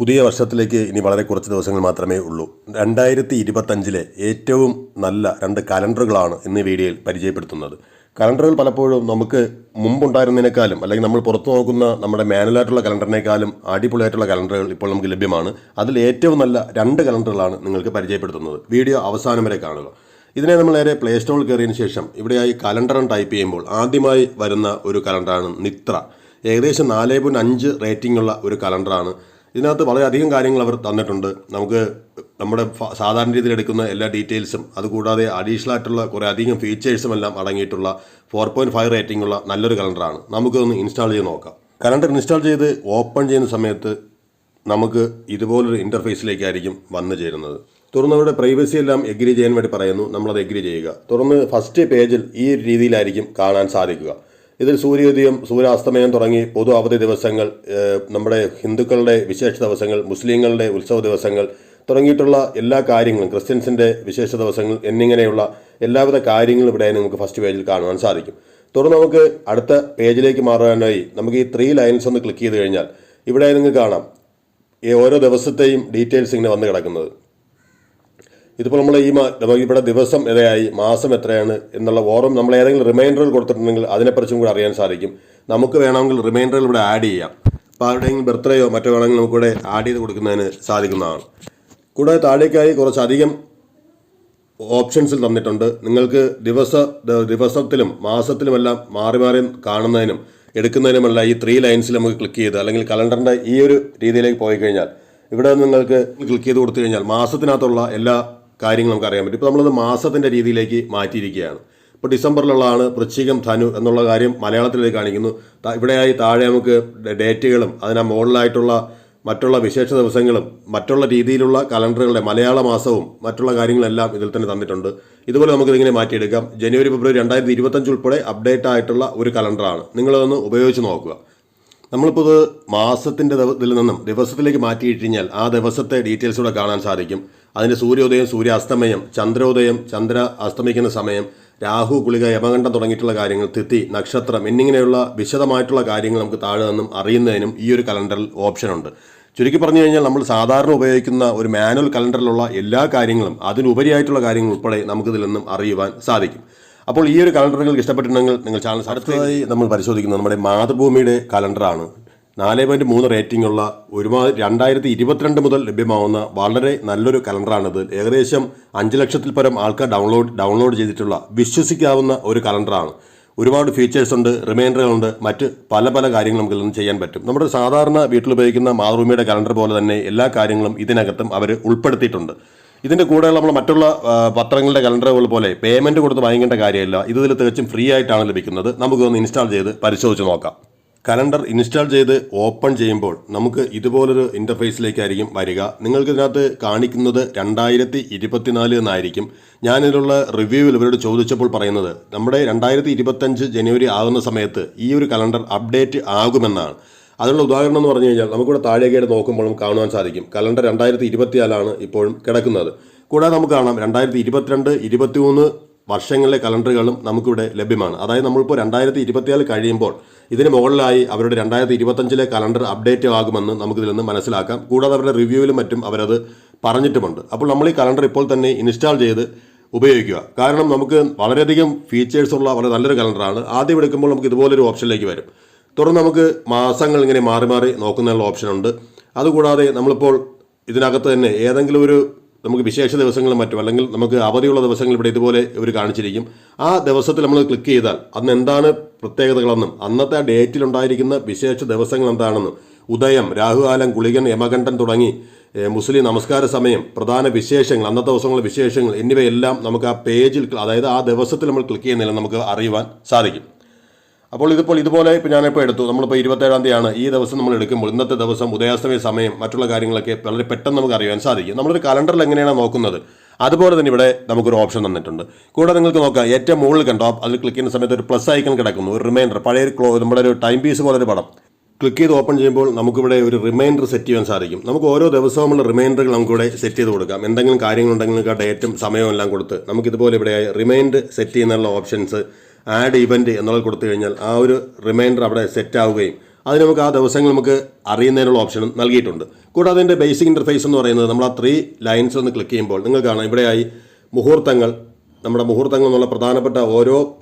പുതിയ വർഷത്തിലേക്ക് ഇനി വളരെ കുറച്ച് ദിവസങ്ങൾ മാത്രമേ ഉള്ളൂ. രണ്ടായിരത്തി ഇരുപത്തഞ്ചിലെ ഏറ്റവും നല്ല രണ്ട് കലണ്ടറുകളാണ് ഇന്ന് വീഡിയോയിൽ പരിചയപ്പെടുത്തുന്നത്. കലണ്ടറുകൾ പലപ്പോഴും നമുക്ക് മുമ്പുണ്ടായിരുന്നതിനേക്കാളും അല്ലെങ്കിൽ നമ്മൾ പുറത്തു നോക്കുന്ന നമ്മുടെ മാനുവലായിട്ടുള്ള കലണ്ടറിനേക്കാളും അടിപൊളിയായിട്ടുള്ള കലണ്ടറുകൾ ഇപ്പോൾ നമുക്ക് ലഭ്യമാണ്. അതിൽ ഏറ്റവും നല്ല രണ്ട് കലണ്ടറുകളാണ് നിങ്ങൾക്ക് പരിചയപ്പെടുത്തുന്നത്. വീഡിയോ അവസാനം വരെ കാണുക. ഇതിനെ നമ്മൾ നേരെ പ്ലേ സ്റ്റോറിൽ കയറിയതിന് ശേഷം ഇവിടെയായി കലണ്ടർ ടൈപ്പ് ചെയ്യുമ്പോൾ ആദ്യമായി വരുന്ന ഒരു കലണ്ടറാണ് നിത്ര. ഏകദേശം നാല് പോയിന്റ് അഞ്ച് റേറ്റിംഗ് ഉള്ള ഒരു കലണ്ടറാണ് ഇതിനകത്ത് വളരെയധികം കാര്യങ്ങൾ അവർ തന്നിട്ടുണ്ട്. നമുക്ക് നമ്മുടെ സാധാരണ രീതിയിൽ എടുക്കുന്ന എല്ലാ ഡീറ്റെയിൽസും അതുകൂടാതെ അഡീഷണൽ ആയിട്ടുള്ള കുറേ അധികം ഫീച്ചേഴ്സും എല്ലാം അടങ്ങിയിട്ടുള്ള ഫോർ പോയിന്റ് ഫൈവ് റേറ്റിംഗ് ഉള്ള നല്ലൊരു കലണ്ടറാണ് നമുക്കൊന്ന് ഇൻസ്റ്റാൾ ചെയ്ത് നോക്കാം. കലണ്ടർ ഇൻസ്റ്റാൾ ചെയ്ത് ഓപ്പൺ ചെയ്യുന്ന സമയത്ത് നമുക്ക് ഇതുപോലൊരു ഇന്റർഫേസിലേക്കായിരിക്കും വന്നു ചേരുന്നത്. തുറന്ന് അവരുടെ പ്രൈവസി എല്ലാം എഗ്രി ചെയ്യാൻ വേണ്ടി പറയുന്നു. നമ്മളത് എഗ്രി ചെയ്യുക. തുറന്ന് ഫസ്റ്റ് പേജിൽ ഈ രീതിയിലായിരിക്കും കാണാൻ സാധിക്കുക. ഇതിൽ സൂര്യോദയം സൂര്യാസ്തമയം തുടങ്ങി പൊതു അവധി ദിവസങ്ങൾ നമ്മുടെ ഹിന്ദുക്കളുടെ വിശേഷ ദിവസങ്ങൾ മുസ്ലിങ്ങളുടെ ഉത്സവ ദിവസങ്ങൾ തുടങ്ങിയിട്ടുള്ള എല്ലാ കാര്യങ്ങളും ക്രിസ്ത്യൻസിന്റെ വിശേഷ ദിവസങ്ങൾ എന്നിങ്ങനെയുള്ള എല്ലാവിധ കാര്യങ്ങളും ഇവിടെ നമുക്ക് ഫസ്റ്റ് പേജിൽ കാണുവാൻ സാധിക്കും. തുടർന്ന് നമുക്ക് അടുത്ത പേജിലേക്ക് മാറാനായി നമുക്ക് ഈ ത്രീ ലൈൻസ് ഒന്ന് ക്ലിക്ക് ചെയ്ത് കഴിഞ്ഞാൽ ഇവിടെ നിങ്ങൾക്ക് കാണാം. ഈ ഓരോ ദിവസത്തെയും ഡീറ്റെയിൽസ് ഇങ്ങനെ വന്ന് കിടക്കുന്നത്. ഇതിപ്പോൾ നമ്മൾ ഈ ഇവിടെ ദിവസം എത്രയായി? മാസം എത്രയാണ്? എന്നുള്ള ഓറും നമ്മൾ ഏതെങ്കിലും റിമൈൻഡറുകൾ കൊടുത്തിട്ടുണ്ടെങ്കിൽ അതിനെക്കുറിച്ചും കൂടെ അറിയാൻ സാധിക്കും. നമുക്ക് വേണമെങ്കിൽ റിമൈൻഡറുകൾ ഇവിടെ ആഡ് ചെയ്യാം. അപ്പോൾ ആരുടെയെങ്കിലും ബർത്ത്ഡേയോ മറ്റോ വേണമെങ്കിൽ നമുക്കിവിടെ ആഡ് ചെയ്ത് കൊടുക്കുന്നതിന് സാധിക്കുന്നതാണ്. കൂടാതെ താഴേക്കായി കുറച്ചധികം ഓപ്ഷൻസിൽ തന്നിട്ടുണ്ട്. നിങ്ങൾക്ക് ദിവസ ദിവസത്തിലും മാസത്തിലുമെല്ലാം മാറി മാറി കാണുന്നതിനും എടുക്കുന്നതിനുമല്ല ഈ ത്രീ ലൈൻസിൽ നമുക്ക് ക്ലിക്ക് ചെയ്ത് അല്ലെങ്കിൽ കലണ്ടറിന്റെ ഈ ഒരു രീതിയിലേക്ക് പോയി കഴിഞ്ഞാൽ ഇവിടെ നിങ്ങൾക്ക് ക്ലിക്ക് ചെയ്ത് കൊടുത്തു കഴിഞ്ഞാൽ മാസത്തിനകത്തുള്ള എല്ലാ കാര്യങ്ങളും നമുക്ക് അറിയാൻ പറ്റും. ഇപ്പോൾ നമ്മളത് മാസത്തിന്റെ രീതിയിലേക്ക് മാറ്റിയിരിക്കുകയാണ്. ഇപ്പോൾ ഡിസംബറിലുള്ളതാണ് വൃശ്ചികം ധനു എന്നുള്ള കാര്യം മലയാളത്തിലേക്ക് കാണിക്കുന്നു. ഇവിടെയായി താഴെ നമുക്ക് ഡേറ്റുകളും അതിന് മുകളിലായിട്ടുള്ള മറ്റുള്ള വിശേഷ ദിവസങ്ങളും മറ്റുള്ള രീതിയിലുള്ള കലണ്ടറുകളുടെ മലയാള മാസവും മറ്റുള്ള കാര്യങ്ങളെല്ലാം ഇതിൽ തന്നെ തന്നിട്ടുണ്ട്. ഇതുപോലെ നമുക്കിതിങ്ങനെ മാറ്റിയെടുക്കാം. ജനുവരി ഫെബ്രുവരി രണ്ടായിരത്തി ഇരുപത്തഞ്ച് ഉൾപ്പെടെ അപ്ഡേറ്റ് ആയിട്ടുള്ള ഒരു കലണ്ടറാണ്. നിങ്ങളതൊന്ന് ഉപയോഗിച്ച് നോക്കുക. നമ്മളിപ്പോൾ ഇത് മാസത്തിന്റെ ഇതിൽ നിന്നും ദിവസത്തിലേക്ക് മാറ്റി കഴിഞ്ഞാൽ ആ ദിവസത്തെ ഡീറ്റെയിൽസ് കൂടെ കാണാൻ സാധിക്കും. അതിന്റെ സൂര്യോദയം സൂര്യാസ്തമയം ചന്ദ്രോദയം ചന്ദ്ര അസ്തമിക്കുന്ന സമയം രാഹു ഗുളിക യമകണ്ഠം തുടങ്ങിയിട്ടുള്ള കാര്യങ്ങൾ തിഥി നക്ഷത്രം എന്നിങ്ങനെയുള്ള വിശദമായിട്ടുള്ള കാര്യങ്ങൾ നമുക്ക് താഴെ നിന്നും അറിയുന്നതിനും ഈ ഒരു കലണ്ടറിൽ ഓപ്ഷനുണ്ട് ചുരുക്കി പറഞ്ഞു കഴിഞ്ഞാൽ നമ്മൾ സാധാരണ ഉപയോഗിക്കുന്ന ഒരു മാനുവൽ കലണ്ടറിലുള്ള എല്ലാ കാര്യങ്ങളും അതിനുപരിയായിട്ടുള്ള കാര്യങ്ങൾ ഉൾപ്പെടെ നമുക്കിതിൽ നിന്നും അറിയുവാൻ സാധിക്കും. അപ്പോൾ ഈ ഒരു കലണ്ടർ നിങ്ങൾക്ക് ഇഷ്ടപ്പെട്ടിട്ടുണ്ടെങ്കിൽ നിങ്ങൾ ചാനൽ അടുത്തതായി നമ്മൾ പരിശോധിക്കുന്നത് നമ്മുടെ മാതൃഭൂമിയുടെ കലണ്ടറാണ്. നാല് പോയിന്റ് മൂന്ന് റേറ്റിംഗ് ഉള്ള ഒരുമാതിരി രണ്ടായിരത്തി ഇരുപത്തിരണ്ട് മുതൽ ലഭ്യമാവുന്ന വളരെ നല്ലൊരു കലണ്ടറാണിത്. ഏകദേശം അഞ്ച് ലക്ഷത്തിൽ പരം ആൾക്കാർ ഡൗൺലോഡ് ഡൗൺലോഡ് ചെയ്തിട്ടുള്ള വിശ്വസിക്കാവുന്ന ഒരു കലണ്ടറാണ്. ഒരുപാട് ഫീച്ചേഴ്സ് ഉണ്ട് റിമൈൻഡറുകളുണ്ട് മറ്റ് പല പല കാര്യങ്ങളും നമുക്ക് ഇതിൽ ചെയ്യാൻ പറ്റും. നമ്മുടെ സാധാരണ വീട്ടിൽ ഉപയോഗിക്കുന്ന മാതൃഭൂമിയുടെ കലണ്ടർ പോലെ തന്നെ എല്ലാ കാര്യങ്ങളും ഇതിനകത്തും അവർ ഉൾപ്പെടുത്തിയിട്ടുണ്ട്. ഇതിന്റെ കൂടെ നമ്മൾ മറ്റുള്ള പത്രങ്ങളുടെ കലണ്ടറുകൾ പോലെ പേയ്മെന്റ് കൊടുത്ത് വാങ്ങിക്കേണ്ട കാര്യമില്ല. ഇത് ഇതിൽ തികച്ചും ഫ്രീ ആയിട്ടാണ് ലഭിക്കുന്നത്. നമുക്കൊന്ന് ഇൻസ്റ്റാൾ ചെയ്ത് പരിശോധിച്ച് നോക്കാം. കലണ്ടർ ഇൻസ്റ്റാൾ ചെയ്ത് ഓപ്പൺ ചെയ്യുമ്പോൾ നമുക്ക് ഇതുപോലൊരു ഇന്റർഫേസിലേക്കായിരിക്കും വരിക. നിങ്ങൾക്ക് ഇതിനകത്ത് കാണിക്കുന്നത് രണ്ടായിരത്തി ഇരുപത്തിനാല് എന്നായിരിക്കും. ഞാനിതിലുള്ള റിവ്യൂവിൽ ഇവരോട് ചോദിച്ചപ്പോൾ പറയുന്നത് നമ്മുടെ രണ്ടായിരത്തി ഇരുപത്തഞ്ച് ജനുവരി ആകുന്ന സമയത്ത് ഈ ഒരു കലണ്ടർ അപ്ഡേറ്റ് ആകുമെന്നാണ്. അതിനുള്ള ഉദാഹരണം എന്ന് പറഞ്ഞു കഴിഞ്ഞാൽ നമുക്കിവിടെ താഴേക്കായിട്ട് നോക്കുമ്പോൾ നമുക്ക് കാണുവാൻ സാധിക്കും. കലണ്ടർ രണ്ടായിരത്തി ഇരുപത്തിനാലാണ് ഇപ്പോഴും കിടക്കുന്നത്. കൂടാതെ നമുക്ക് കാണാം രണ്ടായിരത്തി ഇരുപത്തിരണ്ട് ഇരുപത്തിമൂന്ന് വർഷങ്ങളിലെ കലണ്ടറുകളും നമുക്കിവിടെ ലഭ്യമാണ്. അതായത് നമ്മളിപ്പോൾ രണ്ടായിരത്തി ഇരുപത്തിനാല് കഴിയുമ്പോൾ ഇതിന് മുകളിലായി അവരുടെ രണ്ടായിരത്തി ഇരുപത്തഞ്ചിലെ കലണ്ടർ അപ്ഡേറ്റ് ആകുമെന്ന് നമുക്കിതിൽ നിന്ന് മനസ്സിലാക്കാം. കൂടാതെ അവരുടെ റിവ്യൂവിലും മറ്റും അവരത് പറഞ്ഞിട്ടുമുണ്ട്. അപ്പോൾ നമ്മൾ ഈ കലണ്ടർ ഇപ്പോൾ തന്നെ ഇൻസ്റ്റാൾ ചെയ്ത് ഉപയോഗിക്കുക. കാരണം നമുക്ക് വളരെയധികം ഫീച്ചേഴ്സുള്ള വളരെ നല്ലൊരു കലണ്ടറാണ്. ആദ്യം എടുക്കുമ്പോൾ നമുക്ക് ഇതുപോലൊരു ഓപ്ഷനിലേക്ക് വരും. തുടർന്ന് നമുക്ക് മാസങ്ങൾ ഇങ്ങനെ മാറി മാറി നോക്കുന്നതിനുള്ള ഓപ്ഷനുണ്ട്. അതുകൂടാതെ നമ്മളിപ്പോൾ ഇതിനകത്ത് തന്നെ ഏതെങ്കിലും ഒരു നമുക്ക് വിശേഷ ദിവസങ്ങളും മറ്റും അല്ലെങ്കിൽ നമുക്ക് അവധിയുള്ള ദിവസങ്ങൾ ഇവിടെ ഇതുപോലെ ഇവർ കാണിച്ചിരിക്കും. ആ ദിവസത്തിൽ നമ്മൾ ക്ലിക്ക് ചെയ്താൽ അന്ന് എന്താണ് പ്രത്യേകതകളെന്നും അന്നത്തെ ആ ഡേറ്റിലുണ്ടായിരിക്കുന്ന വിശേഷ ദിവസങ്ങൾ എന്താണെന്നും ഉദയം രാഹുകാലം കുളികൻ യമകണ്ഠൻ തുടങ്ങി മുസ്ലിം നമസ്കാര സമയം പ്രധാന വിശേഷങ്ങൾ അന്നത്തെ ദിവസങ്ങളിലെ വിശേഷങ്ങൾ എന്നിവയെല്ലാം നമുക്ക് ആ പേജിൽ അതായത് ആ ദിവസത്തിൽ നമ്മൾ ക്ലിക്ക് ചെയ്യുന്നതിൽ നമുക്ക് അറിയുവാൻ സാധിക്കും. അപ്പോൾ ഇതിപ്പോൾ ഇതുപോലെ ഇപ്പോൾ ഞാനിപ്പോൾ എടുത്തു. നമ്മളിപ്പോൾ ഇരുപത്തേഴാം തീയതിയാണ്. ഈ ദിവസം നമ്മൾ എടുക്കുമ്പോൾ ഇന്നത്തെ ദിവസം ഉദയാസ്തമയ സമയം മറ്റുള്ള കാര്യങ്ങളൊക്കെ വളരെ പെട്ടെന്ന് നമുക്ക് അറിയാൻ സാധിക്കും. നമ്മളൊരു കലണ്ടറിൽ എങ്ങനെയാണ് നോക്കുന്നത്? അതുപോലെ തന്നെ ഇവിടെ നമുക്കൊരു ഓപ്ഷൻ തന്നിട്ടുണ്ട്. കൂടെ നിങ്ങൾക്ക് നോക്കാം. ഏറ്റവും മുകളിൽ കണ്ടോ? അതിൽ ക്ലിക്ക് ചെയ്യുന്ന സമയത്ത് ഒരു പ്ലസ് ഐക്കൺ കിടക്കുന്നു. ഒരു റിമൈൻഡർ പഴയ ഒരു ക്ലോ നമ്മുടെ ഒരു ടൈം പീസ് പോലെ പടം. ക്ലിക്ക് ചെയ്ത് ഓപ്പൺ ചെയ്യുമ്പോൾ നമുക്കിവിടെ ഒരു റിമൈൻഡർ സെറ്റ് ചെയ്യാൻ സാധിക്കും. നമുക്ക് ഓരോ ദിവസവുമുള്ള റിമൈൻഡറുകൾ നമുക്കിവിടെ സെറ്റ് ചെയ്ത് കൊടുക്കാം. എന്തെങ്കിലും കാര്യങ്ങളുണ്ടെങ്കിൽ ഡേറ്റും സമയവും എല്ലാം കൊടുത്ത് നമുക്കിതുപോലെ ഇവിടെ റിമൈൻഡ് സെറ്റ് ചെയ്യുന്നുള്ള ഓപ്ഷൻസ് ആഡ് ഇവന്റ് എന്നുള്ളത് കൊടുത്തു കഴിഞ്ഞാൽ ആ ഒരു റിമൈൻഡർ അവിടെ സെറ്റ് ആവുകയും അതിന് നമുക്ക് ആ ദിവസങ്ങൾ നമുക്ക് അറിയുന്നതിനുള്ള ഓപ്ഷനും നൽകിയിട്ടുണ്ട്. കൂടാതെ അതിന്റെ ബേസിക് ഇന്റർഫേസ് എന്ന് പറയുന്നത് നമ്മൾ ആ ത്രീ ലൈൻസ് ഒന്ന് ക്ലിക്ക് ചെയ്യുമ്പോൾ നിങ്ങൾ കാണാം ഇവിടെയായി മുഹൂർത്തങ്ങൾ നമ്മുടെ മുഹൂർത്തങ്ങൾ എന്നുള്ള പ്രധാനപ്പെട്ട ഓരോ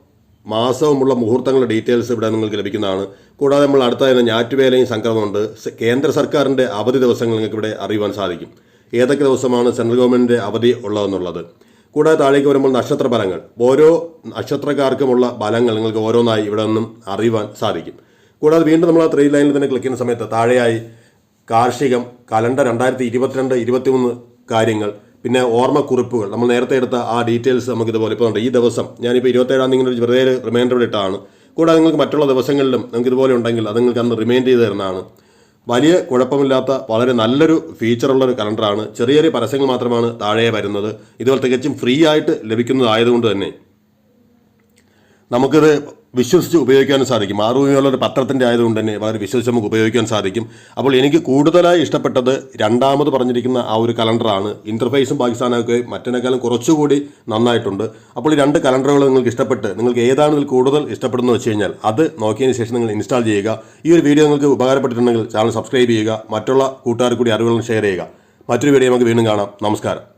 മാസവുമുള്ള മുഹൂർത്തങ്ങളുടെ ഡീറ്റെയിൽസ് ഇവിടെ നിങ്ങൾക്ക് ലഭിക്കുന്നതാണ്. കൂടാതെ നമ്മൾ അടുത്ത തന്നെ ഞാറ്റുവേലയും സംക്രമമുണ്ട് കേന്ദ്ര സർക്കാരിന്റെ അവധി ദിവസങ്ങൾ നിങ്ങൾക്ക് ഇവിടെ അറിയുവാൻ സാധിക്കും. ഏതൊക്കെ ദിവസമാണ് സെൻട്രൽ ഗവൺമെന്റിന്റെ അവധി ഉള്ളതെന്നുള്ളത്. കൂടാതെ താഴേക്ക് വരുമ്പോൾ നക്ഷത്ര ഫലങ്ങൾ ഓരോ നക്ഷത്രക്കാർക്കുമുള്ള ഫലങ്ങൾ നിങ്ങൾക്ക് ഓരോന്നായി ഇവിടെ നിന്നും അറിയുവാൻ സാധിക്കും. കൂടാതെ വീണ്ടും നമ്മൾ ആ ത്രീ ലൈനിൽ തന്നെ ക്ലിക്ക് ചെയ്യുന്ന സമയത്ത് താഴെയായി കാർഷികം കലണ്ടർ രണ്ടായിരത്തി ഇരുപത്തിരണ്ട് ഇരുപത്തിമൂന്ന് കാര്യങ്ങൾ പിന്നെ ഓർമ്മക്കുറിപ്പുകൾ. നമ്മൾ നേരത്തെ എടുത്ത ആ ഡീറ്റെയിൽസ് നമുക്ക് ഇതുപോലെ ഇപ്പോൾ ഉണ്ട്. ഈ ദിവസം ഞാനിപ്പോൾ ഇരുപത്തേഴാം തീയതി ഒരു വെറുതെ റിമൈൻഡർ ഇട്ടാണ്. കൂടാതെ നിങ്ങൾക്ക് മറ്റുള്ള ദിവസങ്ങളിലും നിങ്ങൾക്ക് ഇതുപോലെ ഉണ്ടെങ്കിൽ അത് നിങ്ങൾക്ക് അന്ന് റിമൈൻഡ് ചെയ്ത് തരുന്നതാണ്. വലിയ കുഴപ്പമില്ലാത്ത വളരെ നല്ലൊരു ഫീച്ചറുള്ള ഒരു കലണ്ടറാണ്. ചെറിയ ചെറിയ പരസ്യങ്ങൾ മാത്രമാണ് താഴെ വരുന്നത്. ഇതുപോലെ തികച്ചും ഫ്രീ ആയിട്ട് ലഭിക്കുന്നതായതുകൊണ്ട് തന്നെ നമുക്കിത് വിശ്വസിച്ച് ഉപയോഗിക്കാനും സാധിക്കും. രൂപയുള്ള ഒരു പത്രത്തിന്റെ ആയതുകൊണ്ട് തന്നെ വളരെ വിശ്വസിച്ച് നമുക്ക് ഉപയോഗിക്കാൻ സാധിക്കും. അപ്പോൾ എനിക്ക് കൂടുതലായി ഇഷ്ടപ്പെട്ടത് രണ്ടാമത് പറഞ്ഞിരിക്കുന്ന ആ ഒരു കലണ്ടറാണ്. ഇന്റർഫേസും പാകിസ്ഥാനൊക്കെ മറ്റേക്കാളും കുറച്ചുകൂടി നന്നായിട്ടുണ്ട്. അപ്പോൾ ഈ രണ്ട് കലണ്ടറുകൾ നിങ്ങൾക്ക് ഇഷ്ടപ്പെട്ട് നിങ്ങൾക്ക് ഏതാണ് കൂടുതൽ ഇഷ്ടപ്പെടുന്നത് വെച്ച് കഴിഞ്ഞാൽ അത് നോക്കിയതിന് ശേഷം നിങ്ങൾ ഇൻസ്റ്റാൾ ചെയ്യുക. ഈ ഒരു വീഡിയോ നിങ്ങൾക്ക് ഉപകാരപ്പെട്ടിട്ടുണ്ടെങ്കിൽ ചാനൽ സബ്സ്ക്രൈബ് ചെയ്യുക. മറ്റുള്ള കൂട്ടുകാർ കൂടി അറിവുകളും ഷെയർ ചെയ്യുക. മറ്റൊരു വീഡിയോ നമുക്ക് വീണ്ടും കാണാം. നമസ്കാരം.